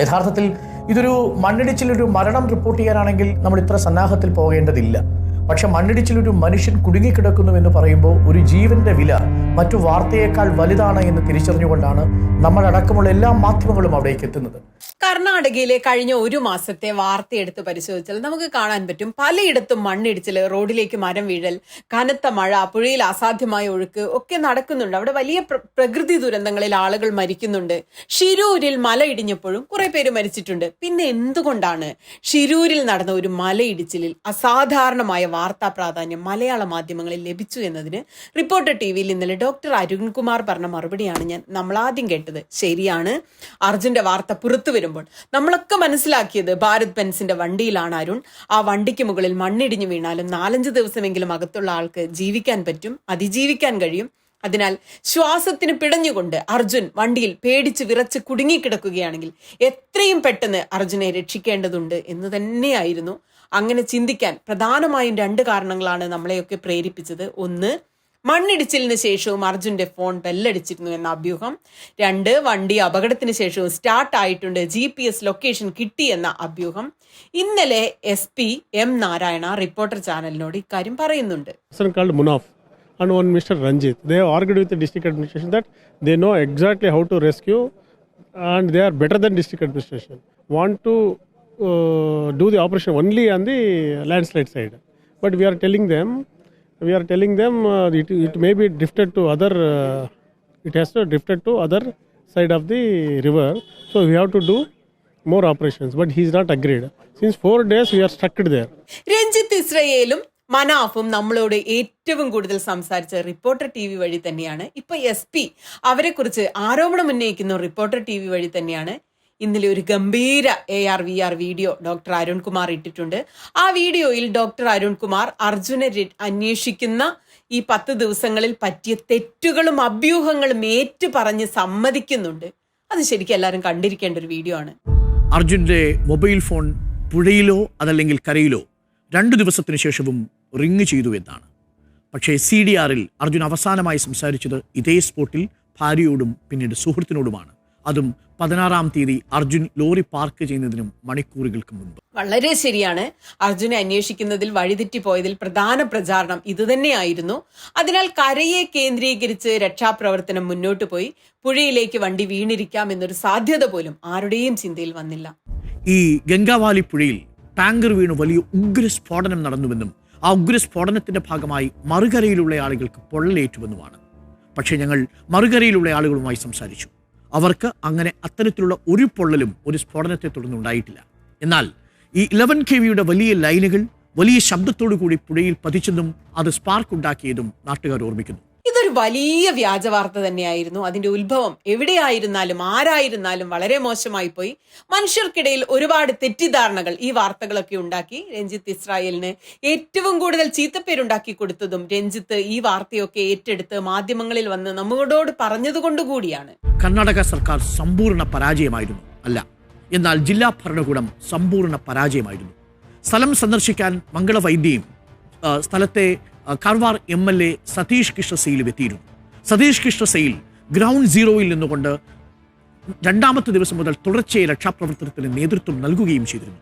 യഥാർത്ഥത്തിൽ ഇതൊരു മണ്ണിടിച്ചിലൊരു മരണം റിപ്പോർട്ട് ചെയ്യാനാണെങ്കിൽ നമ്മൾ ഇത്ര സന്നാഹത്തിൽ പോകേണ്ടതില്ല. പക്ഷെ മണ്ണിടിച്ചിലൊരു മനുഷ്യൻ കുടുങ്ങിക്കിടക്കുന്നു എന്ന് പറയുമ്പോൾ ഒരു ജീവന്റെ വില മറ്റു വാർത്തയേക്കാൾ വലുതാണ് എന്ന് തിരിച്ചറിഞ്ഞുകൊണ്ടാണ് നമ്മളടക്കമുള്ള എല്ലാ മാധ്യമങ്ങളും അവിടേക്ക് എത്തുന്നത്. കർണാടകയിലെ കഴിഞ്ഞ ഒരു മാസത്തെ വാർത്തയെടുത്ത് പരിശോധിച്ചാൽ നമുക്ക് കാണാൻ പറ്റും പലയിടത്തും മണ്ണിടിച്ചിൽ റോഡിലേക്ക് മരം വീഴൽ കനത്ത മഴ പുഴയിൽ അസാധ്യമായ ഒഴുക്ക് ഒക്കെ നടക്കുന്നുണ്ട്. അവിടെ വലിയ പ്രകൃതി ദുരന്തങ്ങളിൽ ആളുകൾ മരിക്കുന്നുണ്ട്. ഷിരൂരിൽ മല ഇടിഞ്ഞപ്പോഴും കുറെ പേര് മരിച്ചിട്ടുണ്ട്. പിന്നെ എന്തുകൊണ്ടാണ് ഷിരൂരിൽ നടന്ന ഒരു മലയിടിച്ചിലിൽ അസാധാരണമായ വാർത്താ പ്രാധാന്യം മലയാള മാധ്യമങ്ങളിൽ ലഭിച്ചു എന്നതിന് റിപ്പോർട്ടർ ടി വിയിൽ ഇന്നലെ ഡോക്ടർ അരുൺകുമാർ പറഞ്ഞ മറുപടിയാണ് ഞാൻ നമ്മൾ ആദ്യം കേട്ടത്. ശരിയാണ്. അർജുന്റെ വാർത്ത പുറത്തു വരുമ്പോൾ. നമ്മളൊക്കെ മനസ്സിലാക്കിയത് ഭാരത് ബെൻസിന്റെ വണ്ടിയിലാണ് അരുൺ. ആ വണ്ടിക്ക് മുകളിൽ മണ്ണിടിഞ്ഞു വീണാലും നാലഞ്ച് ദിവസമെങ്കിലും അകത്തുള്ള ആൾക്ക് ജീവിക്കാൻ പറ്റും അതിജീവിക്കാൻ കഴിയും. അതിനാൽ ശ്വാസത്തിന് പിടഞ്ഞുകൊണ്ട് അർജുൻ വണ്ടിയിൽ പേടിച്ച് വിറച്ച് കുടുങ്ങിക്കിടക്കുകയാണെങ്കിൽ എത്രയും പെട്ടെന്ന് അർജുനെ രക്ഷിക്കേണ്ടതുണ്ട് എന്ന് തന്നെയായിരുന്നു. അങ്ങനെ ചിന്തിക്കാൻ പ്രധാനമായും രണ്ട് കാരണങ്ങളാണ് നമ്മളെയൊക്കെ പ്രേരിപ്പിച്ചത്. ഒന്ന് മണ്ണിടിച്ചിലിന് ശേഷവും അർജുന്റെ ഫോൺ ബെല്ലടിച്ചിരുന്നു എന്ന അഭ്യൂഹം രണ്ട് വണ്ടി അപകടത്തിന് ശേഷവും സ്റ്റാർട്ട് ആയിട്ടുണ്ട് ജി പി എസ് ലൊക്കേഷൻ കിട്ടി എന്ന അഭ്യൂഹം ഇന്നലെ S P M Narayana reporter ചാനലിനോട് ഇക്കാര്യം പറയുന്നുണ്ട് and one Mr. Ranjit. They argued with the district administration that they know exactly how to rescue and they are better than district administration. Want to uh, do the operation only on the landslide side. But we are telling them, we are telling them uh, it, it may be drifted to other, uh, it has to drifted to other side of the river. So we have to do more operations. But he is not agreed. Since four days we are stuck there. Ranjith ഇസ്രയേലും മനാഫും നമ്മളോട് ഏറ്റവും കൂടുതൽ സംസാരിച്ച reporter T V വഴി തന്നെയാണ് ഇപ്പൊ S P അവരെ കുറിച്ച് ആരോപണം ഉന്നയിക്കുന്ന റിപ്പോർട്ടർ ടി വി വഴി തന്നെയാണ് ഇന്നലെ ഒരു ഗംഭീര A R V R video doctor Arunkumar ഇട്ടിട്ടുണ്ട്. ആ വീഡിയോയിൽ ഡോക്ടർ അരുൺകുമാർ അർജുനെ അന്വേഷിക്കുന്ന ഈ പത്ത് ദിവസങ്ങളിൽ പറ്റിയ തെറ്റുകളും അഭ്യൂഹങ്ങളും ഏറ്റു പറഞ്ഞ് സമ്മതിക്കുന്നുണ്ട്. അത് ശരിക്കും എല്ലാവരും കണ്ടിരിക്കേണ്ട ഒരു വീഡിയോ ആണ്. അർജുന്റെ മൊബൈൽ ഫോൺ പുഴയിലോ അതല്ലെങ്കിൽ കരയിലോ രണ്ടു ദിവസത്തിനു ശേഷവും റിങ് ചെയ്തു എന്നാണ്. പക്ഷേ സി ഡി ആറിൽ അർജുൻ അവസാനമായി സംസാരിച്ചത് ഇതേ സ്പോട്ടിൽ ഭാര്യയോടും പിന്നീട് സുഹൃത്തിനോടുമാണ്. അതും പതിനാറാം തീയതി അർജുൻ ലോറി പാർക്ക് ചെയ്യുന്നതിനും മണിക്കൂറുകൾക്ക് മുൻപ്. വളരെ ശരിയാണ്. അർജുനെ അന്വേഷിക്കുന്നതിൽ വഴിതെറ്റി പോയതിൽ പ്രധാന പ്രചാരണം ഇതുതന്നെയായിരുന്നു. അതിനാൽ കരയെ കേന്ദ്രീകരിച്ച് രക്ഷാപ്രവർത്തനം മുന്നോട്ട് പോയി. പുഴയിലേക്ക് വണ്ടി വീണിരിക്കാം എന്നൊരു സാധ്യത പോലും ആരുടെയും ചിന്തയിൽ വന്നില്ല. ഈ ഗംഗാവാലി പുഴയിൽ ടാങ്കർ വീണു വലിയ ഉഗ്ര സ്ഫോടനം നടന്നുവെന്നും ആ ഉഗ്ര സ്ഫോടനത്തിന്റെ ഭാഗമായി മറുകരയിലുള്ള ആളുകൾക്ക് പൊള്ളലേറ്റുവെന്നുമാണ്. പക്ഷേ ഞങ്ങൾ മറുകരയിലുള്ള ആളുകളുമായി സംസാരിച്ചു. അവർക്ക് അങ്ങനെ അത്തരത്തിലുള്ള ഒരു പൊള്ളലും ഒരു സ്ഫോടനത്തെ തുടർന്ന് ഉണ്ടായിട്ടില്ല. എന്നാൽ ഈ ഇലവൻ കെ വിയുടെ വലിയ ലൈനുകൾ വലിയ ശബ്ദത്തോടു കൂടി പുഴയിൽ പതിച്ചതും അത് സ്പാർക്ക് ഉണ്ടാക്കിയതും നാട്ടുകാർ ഓർമ്മിക്കുന്നു. ഇതൊരു വലിയ വ്യാജ വാർത്ത തന്നെയായിരുന്നു. അതിന്റെ ഉത്ഭവം എവിടെയായിരുന്നാലും ആരായിരുന്നാലും വളരെ മോശമായി പോയി മനുഷ്യർക്കിടയിൽ ഒരുപാട് തെറ്റിദ്ധാരണകൾ ഈ വാർത്തകളൊക്കെ ഉണ്ടാക്കി. രഞ്ജിത്ത് ഇസ്രായേലിന് ഏറ്റവും കൂടുതൽ ചീത്തപ്പേരുണ്ടാക്കി കൊടുത്തതും രഞ്ജിത്ത് ഈ വാർത്തയൊക്കെ ഏറ്റെടുത്ത് മാധ്യമങ്ങളിൽ വന്ന് നമ്മളോട് പറഞ്ഞതുകൊണ്ട് കൂടിയാണ്. കർണാടക സർക്കാർ സമ്പൂർണ പരാജയമായിരുന്നു. അല്ല എന്നാൽ ജില്ലാ ഭരണകൂടം സമ്പൂർണ പരാജയമായിരുന്നു. സ്ഥലം സന്ദർശിക്കാൻ മംഗളവൈദ്യയും സ്ഥലത്തെ Karwar M L A Satish Krishna Sail എത്തിയിരുന്നു. സതീഷ് കൃഷ്ണ സെയിൽ ഗ്രൗണ്ട് സീറോയിൽ നിന്നുകൊണ്ട് രണ്ടാമത്തെ ദിവസം മുതൽ തുടർച്ചയായ രക്ഷാപ്രവർത്തനത്തിന് നേതൃത്വം നൽകുകയും ചെയ്തിരുന്നു.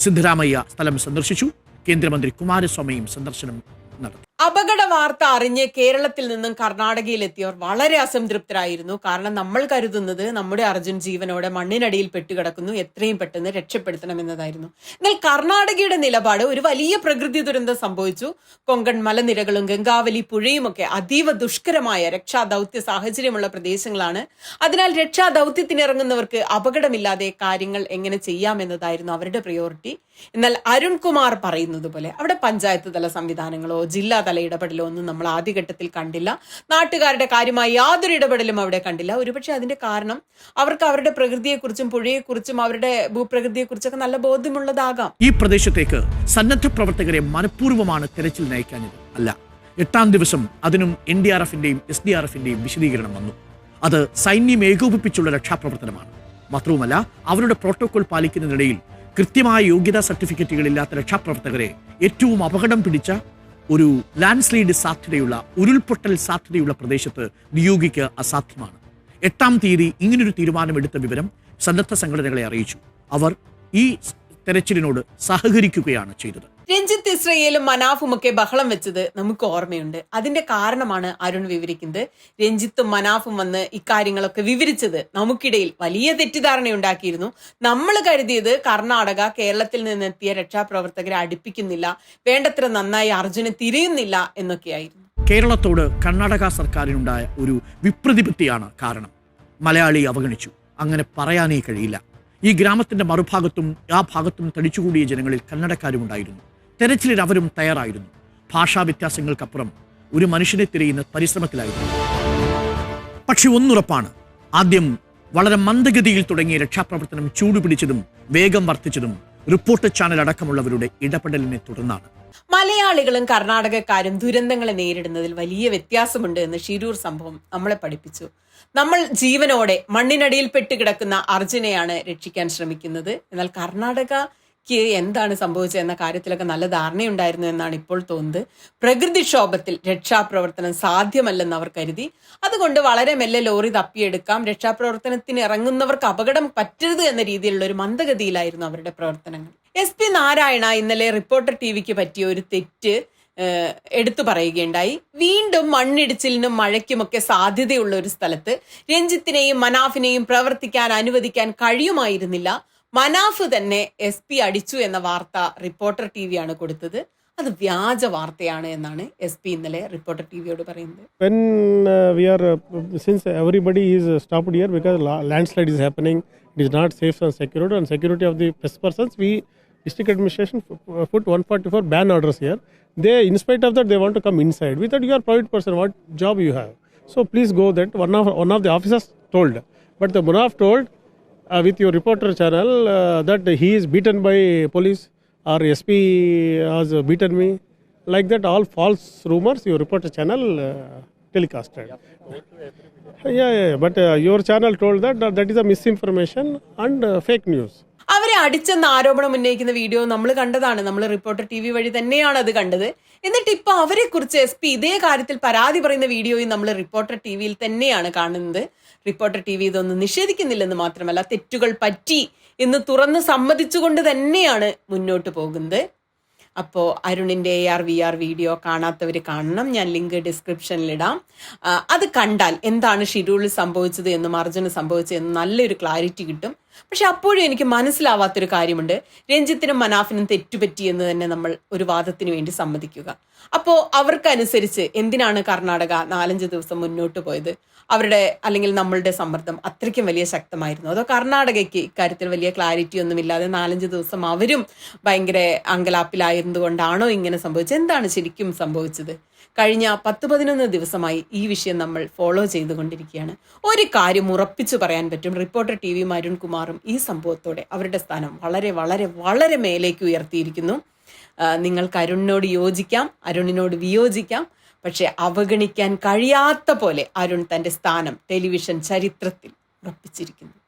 സിദ്ധരാമയ്യ സ്ഥലം സന്ദർശിച്ചു. കേന്ദ്രമന്ത്രി കുമാരസ്വാമിയും സന്ദർശനം നടത്തി. അപകട വാർത്ത അറിഞ്ഞ് കേരളത്തിൽ നിന്നും കർണാടകയിൽ എത്തിയവർ വളരെ അസംതൃപ്തരായിരുന്നു. കാരണം നമ്മൾ കരുതുന്നത് നമ്മുടെ അർജുൻ ജീവനോടെ മണ്ണിനടിയിൽ പെട്ടുകിടക്കുന്നു. എത്രയും പെട്ടെന്ന് രക്ഷപ്പെടുത്തണം എന്നതായിരുന്നു എന്നാൽ കർണാടകയുടെ നിലപാട് ഒരു വലിയ പ്രകൃതി ദുരന്തം സംഭവിച്ചു. കൊങ്കൺ മലനിരകളും ഗംഗാവലി പുഴയുമൊക്കെ അതീവ ദുഷ്കരമായ രക്ഷാ ദൗത്യ സാഹചര്യമുള്ള പ്രദേശങ്ങളാണ്. അതിനാൽ രക്ഷാ ദൗത്യത്തിനിറങ്ങുന്നവർക്ക് അപകടമില്ലാതെ കാര്യങ്ങൾ എങ്ങനെ ചെയ്യാമെന്നതായിരുന്നു അവരുടെ പ്രയോറിറ്റി എന്നാൽ അരുൺകുമാർ പറയുന്നത് പോലെ അവിടെ പഞ്ചായത്ത് തല സംവിധാനങ്ങളോ ജില്ലാ ഇടപെടലോ ഒന്നും നമ്മൾ ആദ്യഘട്ടത്തിൽ കണ്ടില്ല. നാട്ടുകാരുടെ കാര്യമായി യാതൊരു ഇടപെടലും അവിടെ കണ്ടില്ല. ഒരുപക്ഷെ അതിന്റെ കാരണം അവർക്ക് അവരുടെ പ്രകൃതിയെക്കുറിച്ചും പുഴയെക്കുറിച്ചും അവരുടെ ഭൂപ്രകൃതിയെക്കുറിച്ചൊക്കെ നല്ല ബോധ്യമുള്ളതാകാം. ഈ പ്രദേശത്തേക്ക് സന്നദ്ധ പ്രവർത്തകരെ മനഃപൂർവമാണ് തെരച്ചിൽ നയിക്കാഞ്ഞത്. അല്ല എട്ടാം ദിവസം അതിനും എൻ ഡി ആർ എഫിന്റെയും എസ് ഡി ആർ എഫിന്റെയും വിശദീകരണം വന്നു. അത് സൈന്യം ഏകോപിപ്പിച്ചുള്ള രക്ഷാപ്രവർത്തനമാണ്. മാത്രവുമല്ല അവരുടെ പ്രോട്ടോകോൾ പാലിക്കുന്നതിനിടയിൽ കൃത്യമായ യോഗ്യതാ സർട്ടിഫിക്കറ്റുകളില്ലാത്ത രക്ഷാപ്രവർത്തകരെ ഏറ്റവും അപകടം പിടിച്ച ഒരു ലാൻഡ് സ്ലൈഡ് സാധ്യതയുള്ള ഉരുൾപൊട്ടൽ സാധ്യതയുള്ള പ്രദേശത്ത് നിയോഗിക്കുക അസാധ്യമാണ്. എട്ടാം തീയതി ഇങ്ങനൊരു തീരുമാനമെടുത്ത വിവരം സന്നദ്ധ സംഘടനകളെ അറിയിച്ചു. അവർ ഈ തെരച്ചിലിനോട് സഹകരിക്കുകയാണ് ചെയ്തത്. രഞ്ജിത്ത് ഇസ്രയേലും മനാഫുമൊക്കെ ബഹളം വെച്ചത് നമുക്ക് ഓർമ്മയുണ്ട്. അതിന്റെ കാരണമാണ് അരുൺ വിവരിക്കുന്നത്. രഞ്ജിത്തും മനാഫും വന്ന് ഇക്കാര്യങ്ങളൊക്കെ വിവരിച്ചത് നമുക്കിടയിൽ വലിയ തെറ്റിദ്ധാരണയുണ്ടാക്കിയിരുന്നു. നമ്മൾ കരുതിയത് കർണാടക കേരളത്തിൽ നിന്നെത്തിയ രക്ഷാപ്രവർത്തകരെ അടുപ്പിക്കുന്നില്ല വേണ്ടത്ര നന്നായി അർജുനെ തിരയുന്നില്ല എന്നൊക്കെയായിരുന്നു. കേരളത്തോട് കർണാടക സർക്കാരിനുണ്ടായ ഒരു വിപ്രതിപത്തിയാണ് കാരണം. മലയാളി അവഗണിച്ചു. അങ്ങനെ പറയാനേ കഴിയില്ല. ഈ ഗ്രാമത്തിന്റെ മറുഭാഗത്തും ആ ഭാഗത്തും തടിച്ചുകൂടിയ ജനങ്ങളിൽ കന്നഡക്കാരും ഉണ്ടായിരുന്നു തെരച്ചിലിൽ അവരും തയ്യാറായിരുന്നു. ഭാഷാ വ്യത്യാസങ്ങൾക്കപ്പുറം ഒരു മനുഷ്യനെ തിരയുന്ന പരിശ്രമത്തിലായിരുന്നു. പക്ഷെ ഒന്നുറപ്പാണ് ആദ്യം വളരെ മന്ദഗതിയിൽ തുടങ്ങിയ രക്ഷാപ്രവർത്തനം ചൂടുപിടിച്ചതും വേഗം വർദ്ധിച്ചതും റിപ്പോർട്ട് ചാനൽ അടക്കമുള്ളവരുടെ ഇടപെടലിനെ തുടർന്നാണ്. മലയാളികളും കർണാടകക്കാരും ദുരന്തങ്ങളെ നേരിടുന്നതിൽ വലിയ വ്യത്യാസമുണ്ട് എന്ന് ഷിരൂർ സംഭവം നമ്മളെ പഠിപ്പിച്ചു. നമ്മൾ ജീവനോടെ മണ്ണിനടിയിൽ പെട്ടുകിടക്കുന്ന അർജുനെയാണ് രക്ഷിക്കാൻ ശ്രമിക്കുന്നത്. എന്നാൽ കർണാടകയ്ക്ക് എന്താണ് സംഭവിച്ചത് എന്ന കാര്യത്തിലൊക്കെ നല്ല ധാരണയുണ്ടായിരുന്നു എന്നാണ് ഇപ്പോൾ തോന്നുന്നത്. പ്രകൃതിക്ഷോഭത്തിൽ രക്ഷാപ്രവർത്തനം സാധ്യമല്ലെന്ന് അവർ കരുതി. അതുകൊണ്ട് വളരെ മെല്ലെ ലോറി തപ്പിയെടുക്കാം. രക്ഷാപ്രവർത്തനത്തിന് ഇറങ്ങുന്നവർക്ക് അപകടം പറ്റരുത് എന്ന രീതിയിലുള്ള ഒരു മന്ദഗതിയിലായിരുന്നു അവരുടെ പ്രവർത്തനങ്ങൾ. എസ് പി നാരായണ ഇന്നലെ റിപ്പോർട്ടർ ടി വിക്ക് പറ്റിയ ഒരു തെറ്റ് എടുത്തു പറയുകയുണ്ടായി. വീണ്ടും മണ്ണിടിച്ചിലിനും മഴയ്ക്കുമൊക്കെ സാധ്യതയുള്ള ഒരു സ്ഥലത്ത് രഞ്ജിത്തിനെയും മനാഫിനെയും പ്രവർത്തിക്കാൻ അനുവദിക്കാൻ കഴിയുമായിരുന്നില്ല. മനാഫ് തന്നെ എസ് പി അടിച്ചു എന്ന വാർത്ത റിപ്പോർട്ടർ ടി വി ആണ് കൊടുത്തത്. അത് വ്യാജ വാർത്തയാണ് എന്നാണ് എസ് പി ഇന്നലെ റിപ്പോർട്ടർ ടി വിയോട് പറയുന്നത്. It is not safe and security and security of the best persons we district administration put one ban orders here they in spite of the they won't to come inside with you are private person what job you have so please go done of one of the officers told but the Munaf told uh, with your reporter channel uh, that he is beaten by police or sp has uh, beaten me. Like that all false rumors your reporter channel uh, telecasted. Yeah, yeah, yeah, but uh, your channel told that that, that is a misinformation and uh, fake news അവരെ അടിച്ചെന്ന ആരോപണം ഉന്നയിക്കുന്ന video നമ്മൾ കണ്ടതാണ്. നമ്മൾ reporter T V വഴി തന്നെയാണ് അത് കണ്ടത്. എന്നിട്ട് ഇപ്പൊ അവരെ കുറിച്ച് എസ് പി ഇതേ കാര്യത്തിൽ പരാതി പറയുന്ന വീഡിയോയും നമ്മൾ റിപ്പോർട്ടർ ടി വിയിൽ തന്നെയാണ് കാണുന്നത്. റിപ്പോർട്ടർ ടി വി ഇതൊന്നും നിഷേധിക്കുന്നില്ലെന്ന് മാത്രമല്ല തെറ്റുകൾ പറ്റി എന്ന് തുറന്ന് സമ്മതിച്ചുകൊണ്ട് തന്നെയാണ് മുന്നോട്ട് പോകുന്നത്. അപ്പോൾ അരുണിന്റെ A R V R video കാണാത്തവർ കാണണം. ഞാൻ ലിങ്ക് ഡിസ്ക്രിപ്ഷനിലിടാം അത് കണ്ടാൽ എന്താണ് ഷെഡ്യൂളിൽ സംഭവിച്ചത് എന്നും അർജുന് എന്ന് നല്ലൊരു ക്ലാരിറ്റി കിട്ടും. പക്ഷെ അപ്പോഴും എനിക്ക് മനസ്സിലാവാത്തൊരു കാര്യമുണ്ട്. രഞ്ജിത്തിനും മനാഫിനും തെറ്റുപറ്റി എന്ന് തന്നെ നമ്മൾ ഒരു വാദത്തിന് വേണ്ടി സമ്മതിക്കുക. അപ്പോൾ അവർക്കനുസരിച്ച് എന്തിനാണ് കർണാടക നാലഞ്ച് ദിവസം മുന്നോട്ട് പോയത്? അവരുടെ അല്ലെങ്കിൽ നമ്മളുടെ സമ്മർദ്ദം അത്രയ്ക്കും വലിയ ശക്തമായിരുന്നു. അതോ കർണാടകയ്ക്ക് ഇക്കാര്യത്തിൽ വലിയ ക്ലാരിറ്റി ഒന്നുമില്ലാതെ നാലഞ്ച് ദിവസം അവരും ഭയങ്കര അങ്കലാപ്പിലായിരുന്നുകൊണ്ടാണോ ഇങ്ങനെ സംഭവിച്ചത്? എന്താണ് ശരിക്കും സംഭവിച്ചത്? കഴിഞ്ഞ പത്ത് പതിനൊന്ന് ദിവസമായി ഈ വിഷയം നമ്മൾ ഫോളോ ചെയ്തുകൊണ്ടിരിക്കുകയാണ്. ഒരു കാര്യം ഉറപ്പിച്ചു പറയാൻ പറ്റും. റിപ്പോർട്ടർ ടി വി അരുൺകുമാറും ഈ സംഭവത്തോടെ അവരുടെ സ്ഥാനം വളരെ വളരെ വളരെ മേലേക്ക് ഉയർത്തിയിരിക്കുന്നു. നിങ്ങൾക്ക് അരുണിനോട് യോജിക്കാം അരുണിനോട് വിയോജിക്കാം. പക്ഷെ അവഗണിക്കാൻ കഴിയാത്ത പോലെ അരുൺ തന്റെ സ്ഥാനം ടെലിവിഷൻ ചരിത്രത്തിൽ ഉറപ്പിച്ചിരിക്കുന്നു.